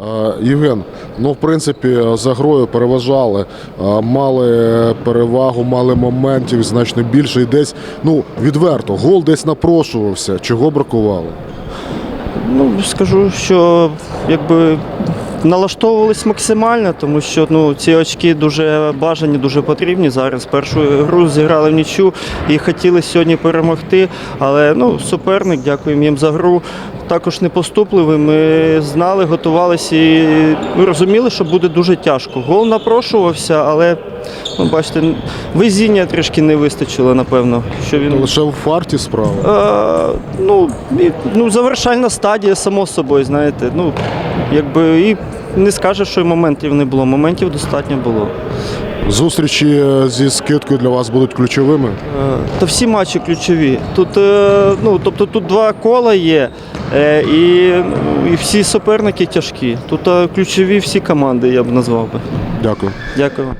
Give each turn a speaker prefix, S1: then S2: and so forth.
S1: Е, Євген, ну в принципі за грою переважали, е, мали перевагу, мали моментів значно більше. І десь, ну відверто, гол десь напрошувався. Чого бракувало?
S2: Ну, скажу, що якби налаштовувались максимально, тому що ну, ці очки дуже бажані, дуже потрібні. Зараз першу гру зіграли в нічу і хотіли сьогодні перемогти. Але ну, суперник, дякуємо їм за гру. Також не поступливий. Ми знали, готувалися і розуміли, що буде дуже тяжко. Гол напрошувався, але ну, бачите, везіння трішки не вистачило, напевно. Що він
S1: Лише в фарті справа.
S2: Е, ну, і, ну, завершальна стадія, само собою, знаєте. Ну, якби і не скажеш, що й моментів не було. Моментів достатньо було.
S1: Зустрічі е, зі скидкою для вас будуть ключовими.
S2: Е, Та всі матчі ключові. Тут, е, ну, тобто, тут два кола є, е, і, і всі суперники тяжкі. Тут е, ключові всі команди, я б назвав би.
S1: Дякую.
S2: Дякую.